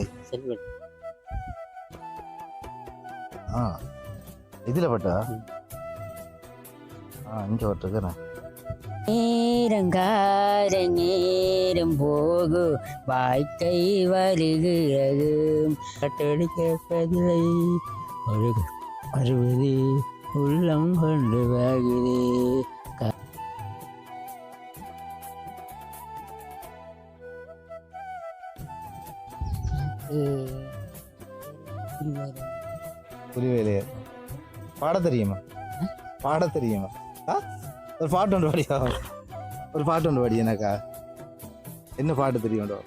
கை செல்வன். ஆ இதில் பட்டா. ஆ இங்கே பட்டிருக்கிறேன் நேரங்கார நேரம் போகு. வாழ்க்கை வருகிறது. கட்டடி கேட்பதில்லை. வருவது உள்ளம் கொண்டு வாகுது பாட தெரியுமா? பாட தெரியுமா? ஆ? ஒரு பாட்டு ஒன்று பாடியா? ஒரு பாட்டு ஒன்று பாடி எனக்கா? என்ன பாட்டு தெரியும்டோ?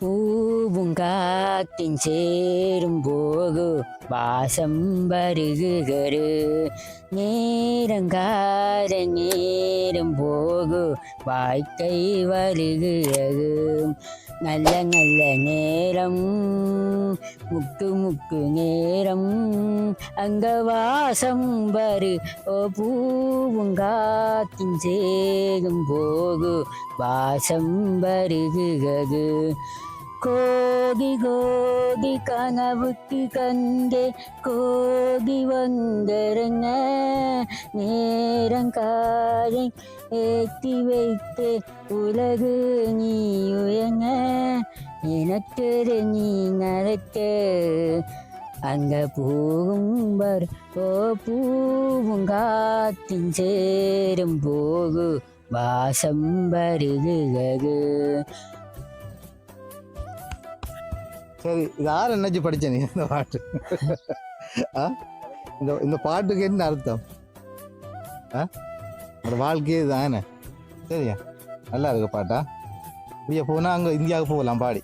பூவுங்காத்தின் சேரும் போகு வாசம் வருகுகரு. நேரங்கார நேரம் போகு வாழ்க்கை வருகிறது நல்ல நல்ல நேரம். முக்கு முக்கு நேரம். அங்க வாசம் வரு. ஓ பூவுங்காத்தின் சேரும் போகு. வாசம் வருகிறது கோகி கோகி கனவுக்கு கங்கே கோகி வந்தருங்க நேரங்காரை ஏற்றி வைத்து உலகு நீ உயங்க எனக்கு நீ நடக்கு அங்க பூகும்பர் ஓ பூவுங்காத்தின் சேரும் போகு வாசம் வருகிறது சரி இது யார் என்னச்சு படிச்ச நீ இந்த பாட்டு இந்த இந்த பாட்டுக்கு என்ன அர்த்தம் ஆ ஒரு வாழ்க்கையே தானே சரியா? நல்லா இருக்கு பாட்டா இப்படியே போனால் அங்கே இந்தியாவுக்கு போகலாம் பாடி.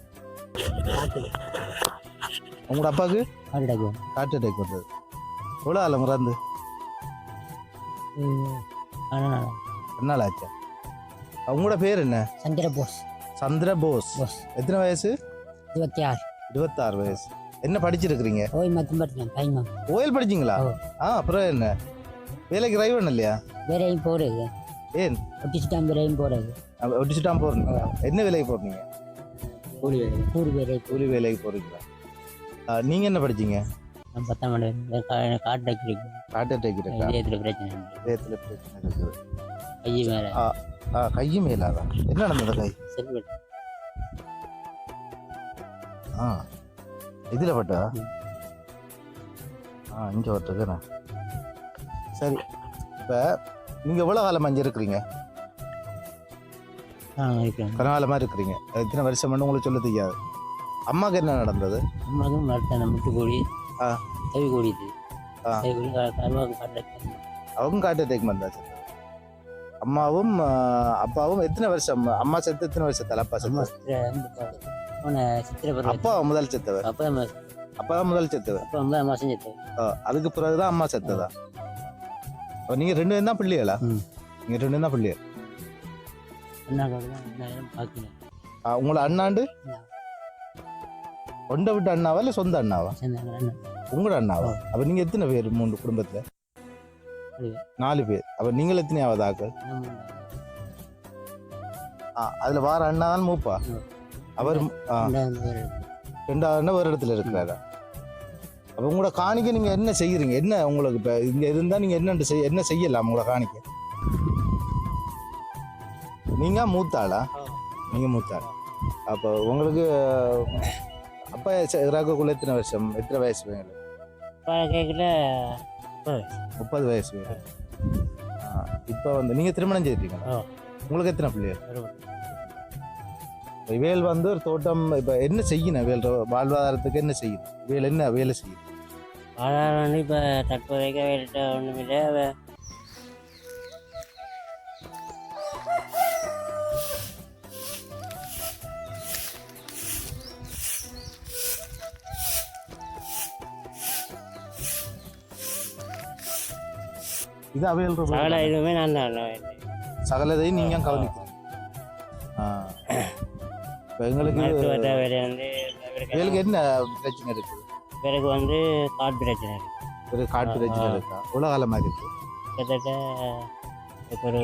உங்களோட அப்பாவுக்கு? அடகும் ஹார்ட் அட்டாக் வந்தது எவ்வளோ ஆள் மறந்து? என்ன நாள். ஆச்சா? உங்களோட பேர் என்ன? சந்திர போஸ். சந்திர போஸ். எத்தனை வயசு? இருபத்தி ஆறு இருபத்தாறு வயசு. என்ன படிச்சிருக்கிறீங்க? ஓய் மத்தம் படிச்சேன் ஓயல் படிச்சீங்களா. ஆ அப்புறம் என்ன? வேலைக்கு டிரைவர் இல்லையா வேறையும் போறது ஏன்? ஒட்டிச்சுட்டான் வேறையும் போறது ஒட்டிச்சுட்டான் போறீங்க என்ன வேலைக்கு போறீங்க கூலி வேலை கூலி வேலை. கூலி வேலைக்கு போறீங்களா ஆ, நீங்க என்ன படிச்சீங்க? நான் பத்தாம் ஆண்டு காட்டு கிடைக்கும் ஹார்ட் அட்டாக் இதயத்தில் பிரச்சனை. இதயத்துல பிரச்சனை இருக்குது கை மேலே. ஆ கையும் மேலாதா? என்ன நடந்தது கை? செல்வன் ஆ இதுல பட்டா. ஆ இங்க பட்டிருக்கிறேன் சரி இப்ப நீங்க எவ்வளவு காலம் அஞ்சு இருக்கிறீங்க? இருக்கிறீங்க? எத்தனை வருஷம் உங்களுக்கு சொல்ல தெரியாது. அம்மாக்கு என்ன நடந்தது? நம்மளுக்கும் வரட்டேன் முட்டு கோழி ஆ. செவி கோழி காட்டு அவங்க ஹார்ட் அட்டாக் வந்தாச்சு. அம்மாவும் அப்பாவும் எத்தனை வருஷம்? அம்மா செத்து எத்தனை வருஷத்தால்? அப்பா அம்மா செத்து அப்பா முதல் செத்தவர். அப்போ அப்பா முதல் செத்தவர். அப்போ மாதம் செத்து ஆ, அதுக்கு பிறகுதான் அம்மா செத்ததா? அப்ப நீங்க ரெண்டு பேரும் தான் பிள்ளைகளா? ம். நீங்க ரெண்டு பேரும் தான் பிள்ளைகள். உங்களோட அண்ணாண்டு அண்ணா. ஒண்டை விட்டு அண்ணாவா இல்ல சொந்த அண்ணாவா? உங்களோட அண்ணாவா? அப்ப நீங்க எத்தனை பேர் மூணு குடும்பத்துல? நாலு பேர். அப்ப நீங்கள் எத்தனையாவது ஆக்கள் நம்ம ஆ, அதுல வார அண்ணா தான் மூப்பா. அவர் ரெண்டாவது அண்ணா ஒரு இடத்துல இருக்கிறாரா? அப்ப உங்களோட காணிக்க நீங்க என்ன செய்யறீங்க? என்ன உங்களுக்கு இப்ப இங்க இருந்தா நீங்க என்ன செய்ய என்ன செய்யலாம் உங்களோட காணிக்க? நீங்க மூத்தாளா? நீங்க மூத்தாள்? அப்போ உங்களுக்கு அப்பா இறக்கக்குள்ள எத்தனை வருஷம்? எத்தனை வயசு வேணும்? முப்பது வயசு. இப்போ வந்து நீங்க திருமணம் செய்திருக்கீங்களா. உங்களுக்கு எத்தனை பிள்ளைகள்? இவேல் வந்து ஒரு தோட்டம் இப்ப என்ன செய்யணும்? இவேல் வாழ்வாதாரத்துக்கு என்ன செய்யணும்? இவேல் என்ன வேலை செய்யும் ஆதாரம் வந்து இப்போ தற்போதைக்கு வேலைட்ட ஒன்றுமில்லை இது அவையல் சகல இதுவுமே நான் தான் சகலதையும் நீங்க கவனிக்கிறீங்க. இப்ப எங்களுக்கு மருத்துவ வேலை வந்து இவருக்கு இவளுக்கு என்ன பிரச்சனை இருக்கு? பிறகு வந்து காட் பிரச்சனை இருக்கு. ஒரு காட்டு ஆ, பிரச்சனை. இருக்கா? உலக காலமா இருக்கு. கிட்டத்தட்ட இப்போ ஒரு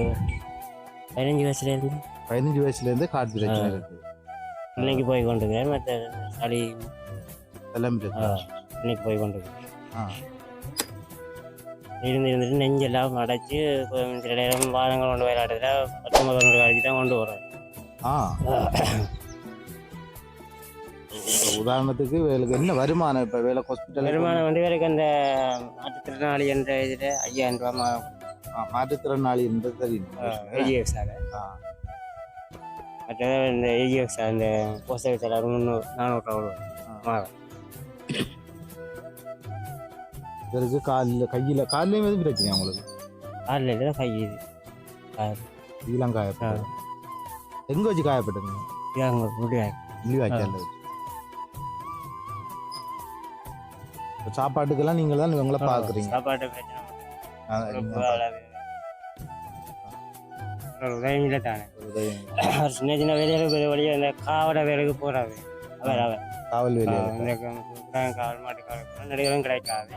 பதினஞ்சு வயசுலேருந்து பதினஞ்சு வயசுல இருந்து காட்டு பிரச்சனை ஆ. இருக்கு இன்னைக்கு போய் கொண்டிருக்கிறேன் மற்ற சளி ஆ, இன்னைக்கு போய் கொண்டிருக்கிறேன் ஆ. இருந்து இருந்துட்டு நெஞ்செல்லாம் அடைச்சி சில நேரம் வாதங்கள் கொண்டு விளையாடுறதுல பத்தொன்பது அடிச்சு தான் கொண்டு வரேன் ஆ. உதாரணத்துக்கு வேலுக்கு என்ன வருமானம் இப்போ வேலை ஹாஸ்பிட்டல் வருமானம் வந்து வேலைக்கு அந்த மாற்றுத்திறனாளி என்ற இதில் ஐயாயிரம் ரூபா மா- மாற்றுத்திறனாளி என்று தெரியும். ஏஜிஎஃப்ஸ் ஆக ஆ. மற்றது இந்த ஏஜிஎஃப்ஸ் அந்த போஸ்ட் ஆஃபீஸ் எல்லாரும் முந்நூறு நானூறு ரூபா மாதம். இவருக்கு காலில் கையில் காலையும் எதுவும் பிரச்சனை உங்களுக்கு? காலில் தான் கை இது. இதெல்லாம் காயப்பட்டது. எங்கே வச்சு காயப்பட்டதுங்க முடியாது வச்சு. சாப்பாட்டுக்கெல்லாம் நீங்கள் தான் இவங்கள பார்க்குறீங்க சாப்பாட்டு ஒரு உதவியில தானே. ஒரு சின்ன சின்ன வேலைகள் பெரிய வழியாக இந்த காவட வேலைக்கு போகிறாரு அவர் அவர் காவல் வேலையில் இந்த காவல் மாட்டு காவல் நடிகரும் கிடைக்காது.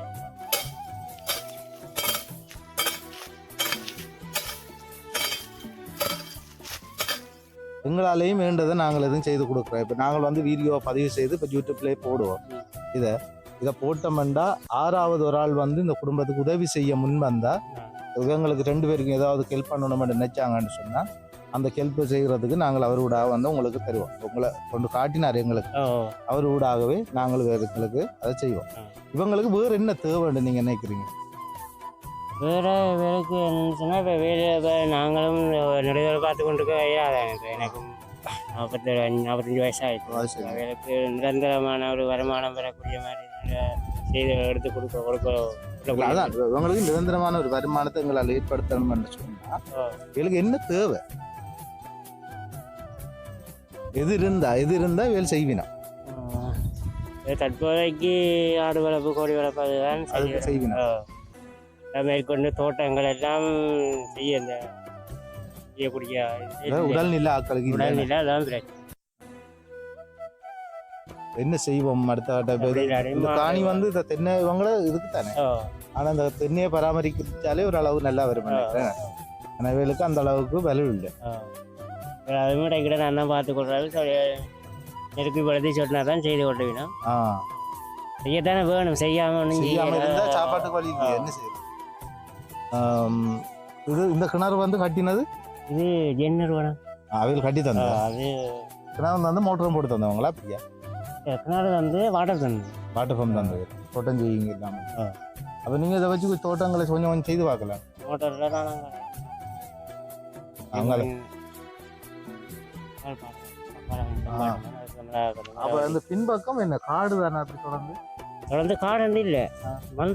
எங்களாலேயும் வேண்டதை நாங்கள் எதுவும் செய்து கொடுக்குறோம். இப்போ நாங்கள் வந்து வீடியோ பதிவு செய்து இப்போ யூடியூப்லேயே போடுவோம். இதை இதை போட்டோம்னா ஆறாவது ஒரு ஆள் வந்து இந்த குடும்பத்துக்கு உதவி செய்ய முன் வந்தா இவங்களுக்கு ரெண்டு பேருக்கும் ஏதாவது ஹெல்ப் பண்ணணும்னு நினைச்சாங்கன்னு சொன்னால் அந்த ஹெல்ப் செய்கிறதுக்கு நாங்கள் அவர் ஊடாக வந்து உங்களுக்கு தருவோம். உங்களை கொண்டு காட்டினார் எங்களுக்கு. அவர் ஊடாகவே நாங்கள் வேறுங்களுக்கு அதை செய்வோம். இவங்களுக்கு வேறு என்ன தேவைன்னு நீங்கள் நினைக்கிறீங்க? வேற வேலைக்கு என்னன்னு சொன்னால் இப்போ வேலையை இப்போ நாங்களும் நடிகரை பார்த்து கொண்டு இருக்க வயதாக எனக்கு எனக்கும் நாற்பத்தி நாற்பத்தஞ்சு வயசு வயசு. ஆயிடுச்சு. வேலைக்கு நிரந்தரமான ஒரு வருமானம் பெறக்கூடிய மாதிரி நிறைய செய்தி எடுத்து கொடுக்க கொடுக்க அதான் இவங்களுக்கு நிரந்தரமான ஒரு வருமானத்தை எங்களால் ஏற்படுத்தணும்னு சொன்னால் ஓ. இவங்களுக்கு என்ன தேவை? எது இருந்தா எது இருந்தா வேலை செய்வினா? தற்போதைக்கு ஆடு வளர்ப்பு கோழி வளர்ப்பு அதுதான் செய்வினா. மேற்கொண்டு தோட்டங்கள் எல்லாம் செய்ய செய்யக்கூடிய உடல்நிலை ஆக்களுக்கு. உடல்நிலை அதான் பிரச்சனை. என்ன செய்வோம் அடுத்த கட்ட இந்த காணி வந்து இந்த தென்னை இவங்கள இதுக்கு தானே. ஓ. ஆனா இந்த தென்னையை பராமரிச்சாலே ஒரு அளவு நல்லா வரும் நினைக்கிறேன். ஆனா இவளுக்கு அந்த அளவுக்கு வலு இல்லை. ஓ. அதுவும் இடைக்கிட நான் தான் பார்த்து கொள்றாரு நெருக்கி படுத்தி சொன்னா தான் செய்து வேணும். ஆ. செய்யத்தானே வேணும். செய்யாம செய்யாம செய்யல. இருந்தா சாப்பாட்டுக்கு வழி என்ன செய்யுது ஆம், இது இந்த கிணறு வந்து கட்டினது? இது ஜென்னர் வேணும் அவையில் கட்டி தந்தா? அது கிணறு வந்து மோட்டரும் போட்டு தந்தவங்களா? அப்படியா? எத்தனாவது வந்து வாட்டர் தண்ணி வாட்டர் பம்ப் தந்தது தோட்டம் செய்யுங்க இல்லாம. ஆ. அப்ப நீங்க இதை வச்சு தோட்டங்களை கொஞ்சம் கொஞ்சம் செய்து பார்க்கலாம். மோட்டரில் தான் ஆ. அப்ப அந்த பின்பக்கம் என்ன? காடு தானே அப்படி தொடர்ந்து? தொடர்ந்து காடு இல்லை.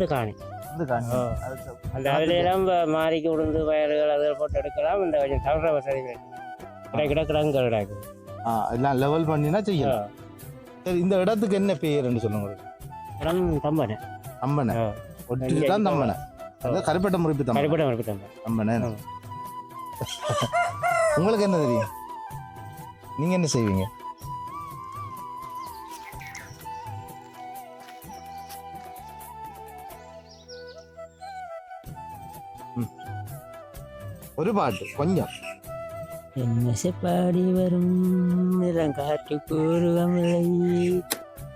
காணி. வந்து காணி. ஆ. அதுக்கு அந்த அதுலாம் மாறிக்கு உளுந்து பயிர்கள் அதில் போட்டு எடுக்கலாம். இந்த கொஞ்சம் தவிர வசதி வேணும். கிடைக்கிட கிடங்கு எல்லாம் லெவல் பண்ணினா செய்யலாம். சரி இந்த இடத்துக்கு என்ன பேருன்னு சொல்லுங்க. தம்பனை. தம்பனை. ஆ. ஒட்டி தான் தம்பனை. அதான் கருப்பட்ட முறிப்பு தம்பனை. கருப்படம் கருப்பு தம்பன். தம்பனை. ஆ. உங்களுக்கு என்ன தெரியும்? நீங்க என்ன செய்வீங்க. ஒரு பாட்டு கொஞ்சம் என்ன பாடி வரும் காற்று கூறுவமில்லை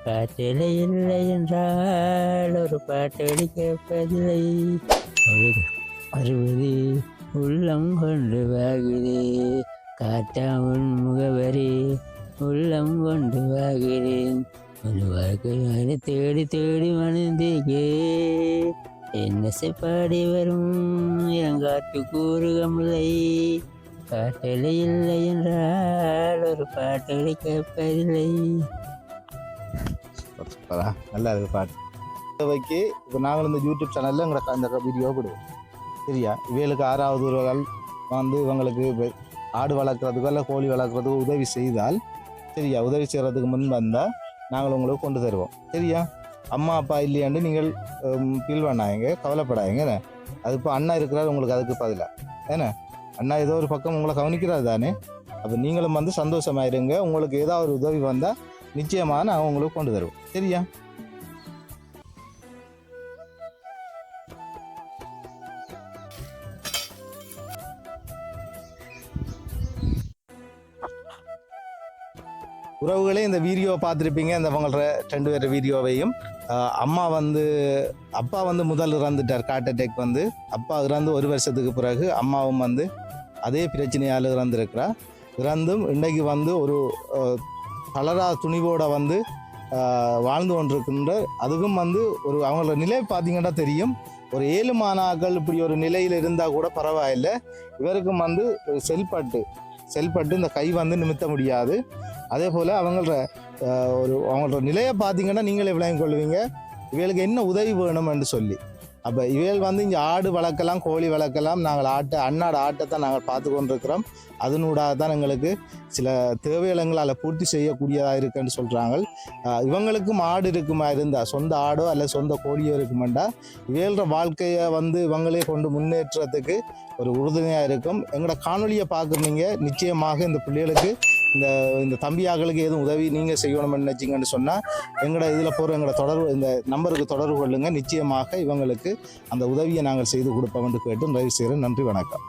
காற்றிலே இல்லை என்றால் ஒரு பாட்டடி கேட்பதில்லை. ஒரு அறுபது உள்ளம் கொண்டு வாகுதே. காட்டாமல் முகவரி உள்ளம் கொண்டு வாகிறேன் ஒரு வாழ்க்கை தேடி தேடி மணந்தேகே என்ன பாடி வரும். இளங்காற்று கூறுகமில்லை காட்டலை இல்லை என்றால் ஒரு பாட்டலை கேட்பதில்லை நல்லா இருக்கு பாட்டு. வைக்கி இப்போ நாங்கள் இந்த யூடியூப் சேனலில் எங்களை அந்த வீடியோ போடுவோம் சரியா? இவங்களுக்கு ஆறாவது உறவுகள் வந்து இவங்களுக்கு ஆடு வளர்க்குறதுக்கோ இல்லை கோழி வளர்க்குறதுக்கோ உதவி செய்தால் சரியா? உதவி செய்கிறதுக்கு முன் வந்தால் நாங்கள் உங்களுக்கு கொண்டு தருவோம். சரியா? அம்மா அப்பா இல்லையாண்டு நீங்கள் ஃபீல் பண்ணாங்க கவலைப்படாதீங்க என்ன? அது இப்போ அண்ணா இருக்கிறார் உங்களுக்கு அதுக்கு பதிலாக ஏன்னா அண்ணா ஏதோ ஒரு பக்கம் உங்களை கவனிக்கிறது தானே? அப்போ நீங்களும் வந்து சந்தோஷமாயிருங்க. உங்களுக்கு ஏதாவது ஒரு உதவி வந்தால் நிச்சயமாக நான் உங்களுக்கு கொண்டு தருவோம் சரியா? உறவுகளே இந்த வீடியோவை பார்த்துருப்பீங்க. இந்த அவங்கள ரெண்டு பேர் வீடியோவையும். அம்மா வந்து அப்பா வந்து முதல் இறந்துட்டார். ஹார்ட் அட்டாக் வந்து. அப்பா இறந்து ஒரு வருஷத்துக்கு பிறகு அம்மாவும் வந்து அதே பிரச்சனையால் இறந்துருக்கிறா. இறந்தும் இன்றைக்கு வந்து ஒரு தளரா துணிவோடு வந்து வாழ்ந்து கொண்டிருக்கின்ற அதுக்கும் வந்து ஒரு அவங்களோட நிலை பார்த்தீங்கன்னா தெரியும். ஒரு ஏழு மாணாக்கள் இப்படி ஒரு நிலையில் இருந்தால் கூட பரவாயில்லை. இவருக்கும் வந்து செல்பட்டு செல்பட்டு இந்த கை வந்து நிமித்த முடியாது. அதே போல் அவங்களோட ஒரு அவங்களோட நிலையை பார்த்தீங்கன்னா நீங்களே விளங்கிக் கொள்வீங்க. இவளுக்கு என்ன உதவி வேணும் என்று சொல்லி. அப்போ இவைகள் வந்து இங்கே ஆடு வளர்க்கலாம் கோழி வளர்க்கலாம். நாங்கள் ஆட்டை அன்னாட ஆட்டை தான் நாங்கள் பார்த்து கொண்டிருக்கிறோம் அதனூடாக தான் எங்களுக்கு சில தேவையிலங்களால் பூர்த்தி செய்யக்கூடியதாக இருக்குன்னு சொல்கிறாங்க இவங்களுக்கும் ஆடு இருக்குமா இருந்தால் சொந்த ஆடோ அல்ல சொந்த கோழியோ இருக்குமெண்டா? இவையல்கிற வாழ்க்கையை வந்து இவங்களே கொண்டு முன்னேற்றத்துக்கு ஒரு உறுதுணையாக இருக்கும். எங்களோட காணொலியை பார்க்குறீங்க. நிச்சயமாக இந்த பிள்ளைகளுக்கு இந்த இந்த தம்பியாக்களுக்கு எதுவும் உதவி நீங்கள் செய்யணும்னு நினச்சிங்கன்னு சொன்னால் எங்களோட இதில் போகிற எங்களோட தொடர்பு இந்த நம்பருக்கு தொடர்பு கொள்ளுங்கள் நிச்சயமாக இவங்களுக்கு அந்த உதவியை நாங்கள் செய்து கொடுப்போம் என்று கேட்டு நிறைவு செய்கிறேன் நன்றி வணக்கம்.